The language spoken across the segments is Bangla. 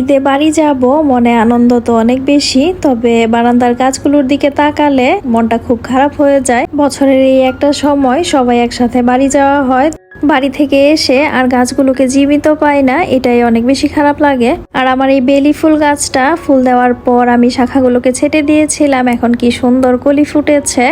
ঈদে বাড়ি যাব, মনে আনন্দ তো অনেক বেশি, তবে বারান্দার গাছগুলোর দিকে তাকালে মনটা খুব খারাপ হয়ে যায়। বছরের এই একটা সময় সবাই একসাথে বাড়ি যাওয়া হয়। বাড়ি থেকে এসে আর গাছগুলোকে জীবিত পাই না, এটাই অনেক বেশি খারাপ লাগে। আর আমার এই বেলি ফুল গাছটা, ফুল দেওয়ার পর আমি শাখাগুলোকে ছেটে দিয়েছিলাম, এখন কি সুন্দর কলি ফুটেছে।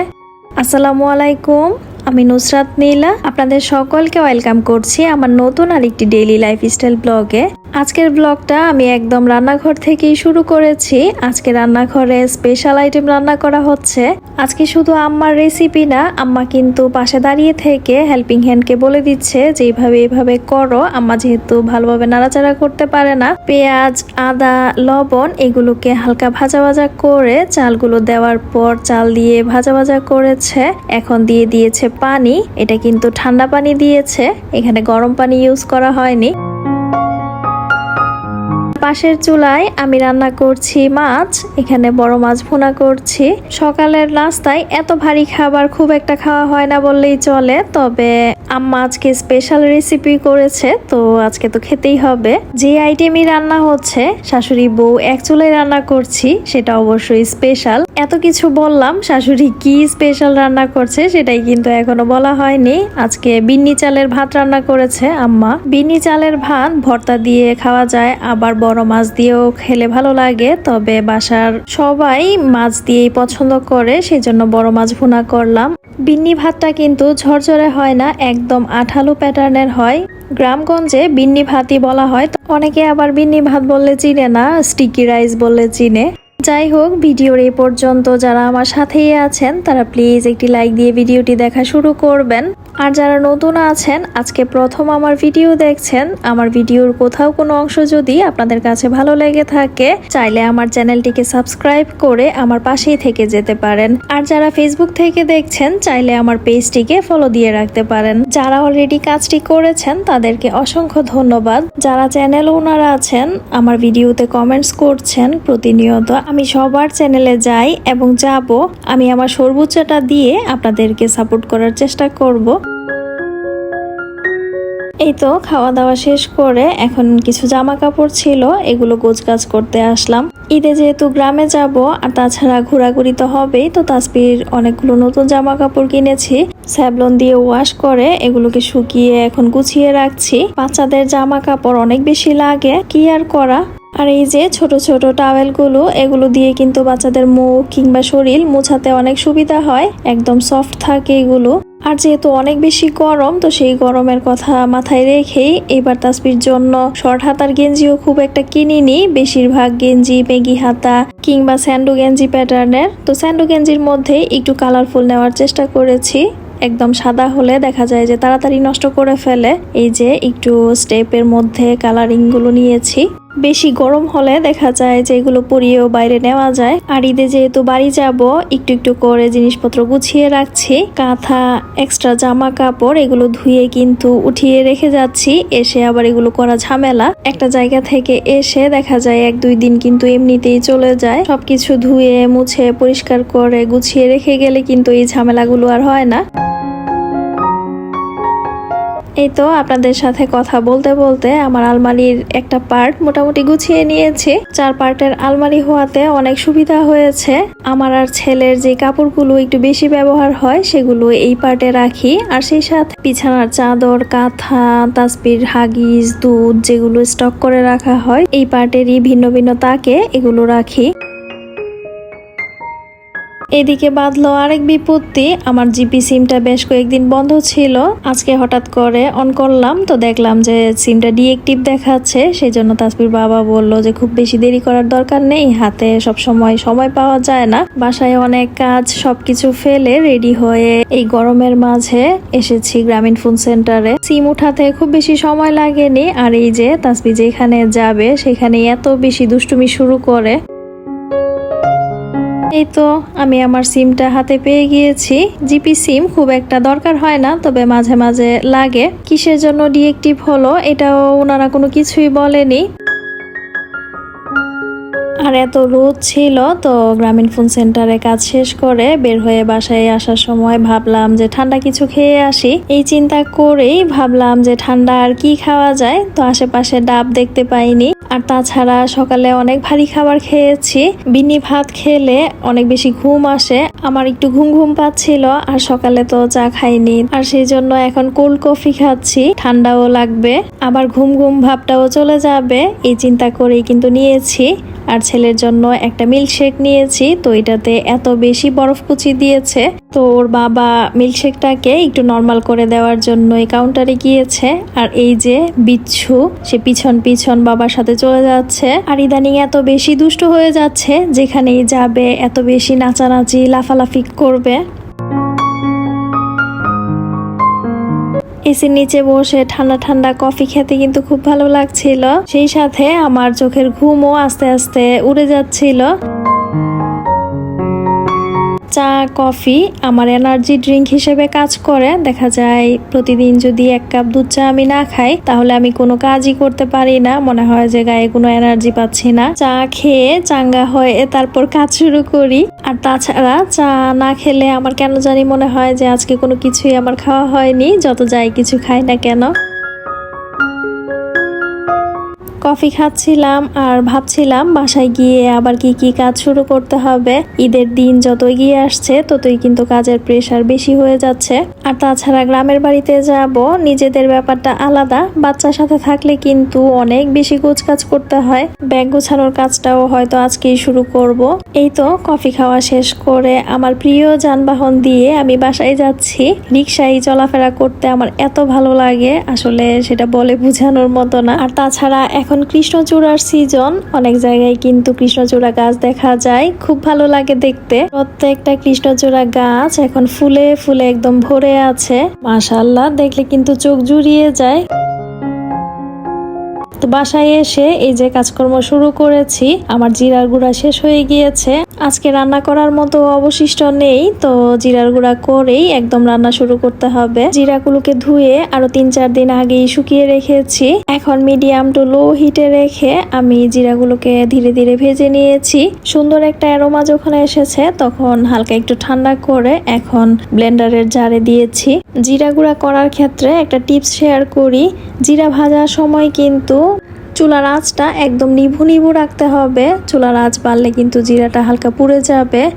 আসসালামু আলাইকুম। আমি নুসরাত নীলা, আপনাদের সকলকে ওয়েলকাম করছি আমার নতুন আর আরেকটি ডেইলি লাইফস্টাইল ব্লগে। আজকের ব্লগটা আমি একদম রান্নাঘর থেকেই শুরু করেছি। আজকে রান্নাঘরে স্পেশাল আইটেম রান্না করা হচ্ছে। আজকে শুধু আম্মার রেসিপি না, আম্মা কিন্তু পাশে দাঁড়িয়ে থেকে হেল্পিং হ্যান্ডকে বলে দিচ্ছে যে, এইভাবে এইভাবে করো। আম্মা যেহেতু ভালোভাবে নাড়াচাড়া করতে পারে না, পেঁয়াজ, আদা, লবণ এগুলোকে হালকা ভাজা ভাজা করে চালগুলো দেওয়ার পর চাল দিয়ে ভাজা ভাজা করেছে। এখন দিয়ে দিয়েছে পানি, এটা কিন্তু ঠান্ডা পানি দিয়েছে। এখানে গরম পানি ইউজ করা হয়নি। পাশের চুলায় আমি রান্না করছি মাছ, এখানে বড় মাছ ভুনা করছি। সকালের নাস্তায় এত ভারী খাবার খুব একটা খাওয়া হয় না বললেই চলে, তবে আম্মা আজকে স্পেশাল রেসিপি করেছে, তো আজকে তো খেতেই হবে। যে আইটেমই রান্না হচ্ছে, শাশুড়ি বউ এক চুলায় রান্না করছি, সেটা অবশ্যই স্পেশাল এত কিছু বললাম, শাশুড়ি কি স্পেশাল রান্না করছে সেটাই কিন্তু এখনও বলা হয়নি। আজকে বিন্নি চালের ভাত রান্না করেছে আম্মা। বিন্নি চালের ভাত ভর্তা দিয়ে খাওয়া যায়, আবার বড় মাছ দিয়েও খেলে ভালো লাগে। তবে বাসার সবাই মাছ দিয়েই পছন্দ করে, সেজন্য বড় মাছ ভুনা করলাম। বিন্নি ভাতটা কিন্তু ঝরঝরে হয় না, একদম আঠালো প্যাটার্নের হয়। গ্রামগঞ্জে বিন্নি ভাতই বলা হয় অনেকে আবার বিন্নি ভাত বললে চিনে না স্টিকি রাইস বললে চিনে। যাই হোক, ভিডিওর এই পর্যন্ত যারা আমার সাথেই আছেন, তারা প্লিজ একটি লাইক দিয়ে ভিডিওটি দেখা শুরু করবেন। আর যারা নতুন আছেন, আজকে প্রথম আমার ভিডিও দেখছেন, আমার ভিডিওর কোথাও কোনো অংশ যদি আপনাদের কাছে ভালো লেগে থাকে, চাইলে আমার চ্যানেলটিকে সাবস্ক্রাইব করে আমার পাশেই থেকে যেতে পারেন। আর যারা ফেসবুক থেকে দেখছেন, চাইলে আমার পেজটিকে ফলো দিয়ে রাখতে পারেন। যারা অলরেডি কাজটি করেছেন, তাদেরকে অসংখ্য ধন্যবাদ। যারা চ্যানেল ওনারা আছেন, আমার ভিডিওতে কমেন্টস করছেন, প্রতিনিয়ত আমি সবার চ্যানেলে যাই এবং যাব, আমি আমার সর্বোচ্চটা দিয়ে আপনাদেরকে সাপোর্ট করার চেষ্টা করব। এই তো খাওয়া দাওয়া শেষ করে এখন কিছু জামা কাপড় ছিল, এগুলো গোছগাছ করতে আসলাম। ঈদে যেহেতু গ্রামে যাব, আর তাছাড়া ঘোরাঘুরি তো হবেই, তো তাসবির অনেকগুলো নতুন জামা কাপড় কিনেছি। স্যাবলন দিয়ে ওয়াশ করে এগুলোকে শুকিয়ে এখন গুছিয়ে রাখছি। বাচ্চাদের জামা কাপড় অনেক বেশি লাগে, কি আর করা? আর এই যে ছোট ছোট টাওয়েলগুলো, এগুলো দিয়ে কিন্তু বাচ্চাদের মুখ কিংবা শরীর মোছাতে অনেক সুবিধা হয়, একদম সফট থাকে এগুলো। আর যেহেতু অনেক বেশি গরম, তো সেই গরমের কথা মাথায় রেখেই এবার তাসবির জন্য শর্ট হাতার গেঞ্জিও খুব একটা কিনিনি। বেশিরভাগ গেঞ্জি মেগি হাতা কিংবা স্যান্ডো গেঞ্জি প্যাটার্নের। তো স্যান্ডো গেঞ্জির মধ্যে একটু কালারফুল নেওয়ার চেষ্টা করেছি। একদম সাদা হলে দেখা যায় যে তাড়াতাড়ি নষ্ট করে ফেলে। এই যে একটু স্টেপের মধ্যে কালারিংগুলো নিয়েছি। বেশি গরম হলে দেখা যায় যে এগুলো পরিয়েও বাইরে নেওয়া যায়। আর ঈদে যেহেতু বাড়ি যাব, একটু একটু করে জিনিসপত্র গুছিয়ে রাখছি। কাঁথা এক্সট্রা জামা কাপড় এগুলো ধুয়ে কিন্তু উঠিয়ে রেখে যাচ্ছি। এসে আবার এগুলো করা ঝামেলা। একটা জায়গা থেকে এসে দেখা যায় এক দুই দিন কিন্তু এমনিতেই চলে যায়। সবকিছু ধুয়ে, মুছে, পরিষ্কার করে গুছিয়ে রেখে গেলে কিন্তু এই ঝামেলাগুলো আর হয় না। এই তো আপনাদের সাথে কথা বলতে বলতে আমার আলমারির একটা পার্ট মোটামুটি গুছিয়ে নিয়েছি। চার পার্টের আলমারি হওয়াতে অনেক সুবিধা হয়েছে। আমার আর ছেলের যে কাপড়গুলো একটু বেশি ব্যবহার হয়, সেগুলো এই পার্টে রাখি। আর সেই সাথে বিছানার চাদর, কাঁথা তাসবির হাগিস, দুধ যেগুলো স্টক করে রাখা হয়, এই পার্টেরই ভিন্ন ভিন্ন তাকে এগুলো রাখি। এদিকে বাঁধলো আরেক বিপত্তি। আমার জিপি সিমটা বেশ কয়েকদিন বন্ধ ছিল। আজকে হঠাৎ করে অন করলাম, তো দেখলাম যে সিমটা ডিএক্টিভ দেখাচ্ছে। সেই জন্য তাসবির বাবা বলল যে খুব বেশি দেরি করার দরকার নেই, হাতে সব সময় সময় পাওয়া যায় না। বাসায় অনেক কাজ, সবকিছু ফেলে রেডি হয়ে এই গরমের মাঝে এসেছি গ্রামীণ ফোন সেন্টারে সিম উঠাতে খুব বেশি সময় লাগেনি, আর এই যে তাসবি যেখানে যাবে সেখানে এত বেশি দুষ্টুমি শুরু করে। এই তো, আমি আমার সিমটা হাতে পেয়ে গিয়েছি। জিপি সিম খুব একটা দরকার হয় না, তবে মাঝে মাঝে লাগে। কিসের জন্য ডিএক্টিভ হলো, এটাও ওনারা কোনো কিছুই বলেনি। আর এত রোদ ছিল তো গ্রামীণ ফোন সেন্টারে কাজ শেষ করে বের হয়ে বাসায় আসার সময় ভাবলাম যে ঠান্ডা কিছু খেয়ে আসি। এই চিন্তা করেই ভাবলাম যে ঠান্ডা আর কি খাওয়া যায়, তো আশেপাশে ডাব দেখতে পাইনি। আর তাছাড়া সকালে অনেক ভারী খাবার খেয়েছি। বিনি ভাত খেলে অনেক বেশি ঘুম আসে। আমার একটু ঘুম ঘুম পাচ্ছিল আর সকালে তো চা খাইনি। আর সেই জন্য এখন কোল্ড কফি খাচ্ছি, ঠান্ডাও লাগবে। আবার ঘুম ঘুম ভাবটাও চলে যাবে, এই চিন্তা করেই কিন্তু নিয়েছি। আর ছেলের জন্য একটা মিল্কশেক নিয়েছি, তো এটাতে এত বেশি বরফ কুচি দিয়েছে। তো ওর বাবা মিল্কশেকটাকে একটু নর্মাল করে দেওয়ার জন্য এই কাউন্টারে গিয়েছে। আর এই যে বিচ্ছু, সে পিছন পিছন বাবার সাথে চলে যাচ্ছে। আর ইদানিং এত বেশি দুষ্ট হয়ে যাচ্ছে, যেখানেই যাবে, এত বেশি নাচানাচি, লাফালাফি করবে। এসির নিচে বসে ঠান্ডা ঠান্ডা কফি খেতে কিন্তু খুব ভালো লাগছিল। সেই সাথে আমার চোখের ঘুমও আস্তে আস্তে উড়ে যাচ্ছিল। চা, কফি আমার এনার্জি ড্রিঙ্ক হিসেবে কাজ করে। দেখা যায় প্রতিদিন যদি এক কাপ দুধ চা আমি না খাই, তাহলে আমি কোনো কাজই করতে পারি না। মনে হয় যে গায়ে কোনো এনার্জি পাচ্ছি না। চা খেয়ে চাঙ্গা হয়ে তারপর কাজ শুরু করি। আর তাছাড়া চা না খেলে আমার কেন জানি মনে হয় যে আজকে কোনো কিছুই আমার খাওয়া হয়নি, যত যাই কিছু খাই না কেন। কফি খাচ্ছিলাম আর ভাবছিলাম বাসায় গিয়ে আবার কি কি কাজ শুরু করতে হবে। ঈদের দিন যত এগিয়ে আসছে, ততই কিন্তু কাজের প্রেশার বেশি হয়ে যাচ্ছে। আর তাছাড়া গ্রামের বাড়িতে যাব, নিজেদের ব্যাপারটা আলাদা। বাচ্চার সাথে থাকলে কিন্তু অনেক বেশি কাজ করতে হয়। ব্যাগ গোছানোর কাজটাও হয়তো আজকেই শুরু করব। এই তো কফি খাওয়া শেষ করে আমার প্রিয় যানবাহন দিয়ে আমি বাসায় যাচ্ছি। রিক্সায় চলাফেরা করতে আমার এত ভালো লাগে, আসলে সেটা বলে বোঝানোর মতো না। আর তাছাড়া এখন কৃষ্ণচূড়ার সিজন অনেক জায়গায় কিন্তু কৃষ্ণচূড়া গাছ দেখা যায়, খুব ভালো লাগে দেখতে। প্রত্যেকটা কৃষ্ণচূড়া গাছ এখন ফুলে ফুলে একদম ভরে আছে। মাশাল্লাহ দেখলে কিন্তু চোখ জুড়িয়ে যায়। তো বাসায় এসে এই যে কাজকর্ম শুরু করেছি, আমার জিরার গুঁড়া শেষ হয়ে গিয়েছে। আজকে রান্না করার মতো অবশিষ্ট নেই, তো জিরার গুঁড়া করেই একদম রান্না শুরু করতে হবে। জিরাগুলোকে ধুয়ে আরও তিন চার দিন আগেই শুকিয়ে রেখেছি। এখন মিডিয়াম টু লো হিটে রেখে আমি জিরাগুলোকে ধীরে ধীরে ভেজে নিয়েছি। সুন্দর একটা অ্যারোমা যখন এসেছে, তখন হালকা একটু ঠান্ডা করে এখন ব্লেন্ডারের জারে দিয়েছি। জিরা গুঁড়া করার ক্ষেত্রে একটা টিপস শেয়ার করি। জিরা ভাজার সময় কিন্তু চুলার আঁচটা একদম নিভু নিভু রাখতে হবে। চুলার আঁচ বাড়লে কিন্তু জিরাটা হালকা পুড়ে যাবে।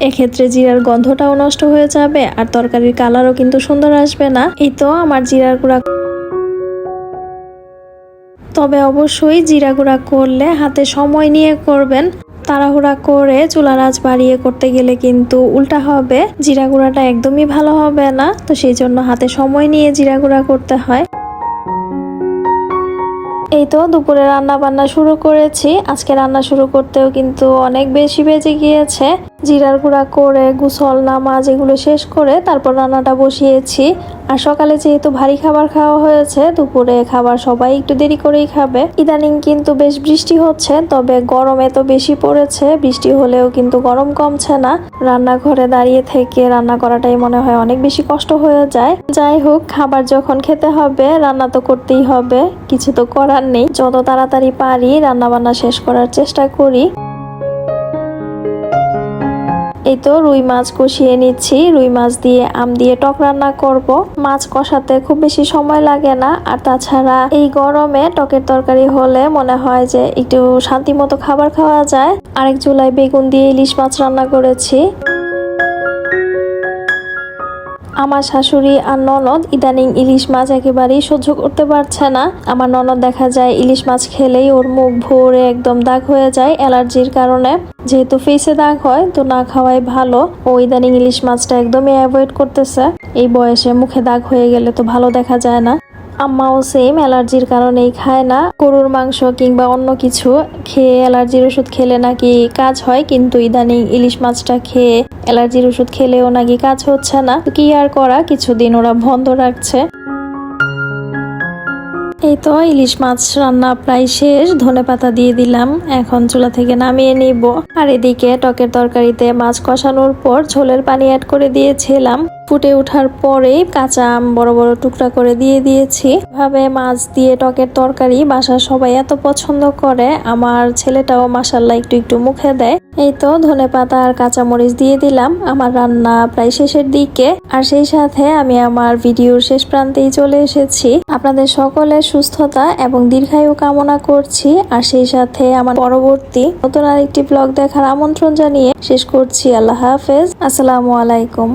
এক্ষেত্রে জিরার গন্ধটাও নষ্ট হয়ে যাবে আর তরকারির কালারও কিন্তু সুন্দর আসবে না। এই তো আমার জিরার গুঁড়া। তবে অবশ্যই জিরা গুঁড়া করলে হাতে সময় নিয়ে করবেন। তাড়াহুড়া করে চুলার আঁচ বাড়িয়ে করতে গেলে কিন্তু উল্টা হবে। জিরা গুঁড়াটা একদমই ভালো হবে না, তো সেই জন্য হাতে সময় নিয়ে জিরা গুঁড়া করতে হয়। এই তো দুপুরে রান্না বান্না শুরু করেছি। আজকে রান্না শুরু করতেও কিন্তু অনেক বেশি বেজে গিয়েছে। জিরার গুঁড়া করে গুসল নামাজ এগুলো শেষ করে তারপর রান্নাটা বসিয়েছি। আর সকালে যেহেতু ভারী খাবার খাওয়া হয়েছে, দুপুরে খাবার সবাই একটু দেরি করেই খাবে। ইদানিং কিন্তু বেশ বৃষ্টি হচ্ছে, তবে গরম এত বেশি পড়েছে, বৃষ্টি হলেও কিন্তু গরম কমছে না। রান্নাঘরে দাঁড়িয়ে থেকে রান্না করাটাই মনে হয় অনেক বেশি কষ্ট হয়ে যায়। যাই হোক, খাবার যখন খেতে হবে, রান্না তো করতেই হবে, কিছু তো করার নেই। যত তাড়াতাড়ি পারি রান্না বান্না শেষ করার চেষ্টা করি। এই তো রুই মাছ কষিয়ে নিচ্ছি। রুই মাছ দিয়ে আম দিয়ে টক রান্না করব। মাছ কষাতে খুব বেশি সময় লাগে না। আর তাছাড়া এই গরমে টকের তরকারি হলে মনে হয় যে একটু শান্তি মতো খাবার খাওয়া যায়। আরেক জুলাই বেগুন দিয়ে ইলিশ মাছ রান্না করেছি। আমার শাশুড়ি আর ননদ ইদানিং ইলিশ মাছ একেবারেই সহ্য করতে পারছে না। আমার ননদ দেখা যায় ইলিশ মাছ খেলেই ওর মুখ ভরে একদম দাগ হয়ে যায় অ্যালার্জির কারণে। যেহেতু ফেসে দাগ হয়, তো না খাওয়াই ভালো। ও ইদানিং ইলিশ মাছটা একদমই অ্যাভয়েড করতেছে। এই বয়সে মুখে দাগ হয়ে গেলে তো ভালো দেখা যায় না। আম্মাও সেম অ্যালার্জির কারণেই খায় না। গরুর মাংস কিংবা অন্য কিছু খেয়ে অ্যালার্জির ওষুধ খেলে নাকি কাজ হয়, কিন্তু ইদানিং ইলিশ মাছটা খেয়ে অ্যালার্জির ওষুধ খেলেও নাকি কাজ হচ্ছে না। কি আর করা, কিছুদিন ওরা বন্ধ রাখছে। এই তো ইলিশ মাছ রান্না প্রায় শেষ, ধনে পাতা দিয়ে দিলাম, এখন চুলা থেকে নামিয়ে নিব। আর এদিকে টকের তরকারিতে মাছ কষানোর পর ঝোলের পানি অ্যাড করে দিয়েছিলাম। ফুটে ওঠার পরেই কাঁচা আম বড় বড় টুকরা করে দিয়ে দিয়েছি। ভাবে মাছ দিয়ে টকের তরকারি বাসার সবাই এত পছন্দ করে, আমার ছেলেটাও মাসাল্লাহ একটু একটু মুখে দেয়। এই তো ধনে পাতা আর কাঁচামরিচ দিয়ে দিলাম, আমার রান্না প্রায় শেষের দিকে। আর সেই সাথে আমি আমার ভিডিওর শেষ প্রান্তেই চলে এসেছি। আপনাদের সকলের সুস্থতা এবং দীর্ঘায়ু কামনা করছি। আর সেই সাথে আমার পরবর্তী নতুন আরেকটি ব্লগ দেখার আমন্ত্রণ জানিয়ে শেষ করছি। আল্লাহ হাফেজ। আসসালামু আলাইকুম।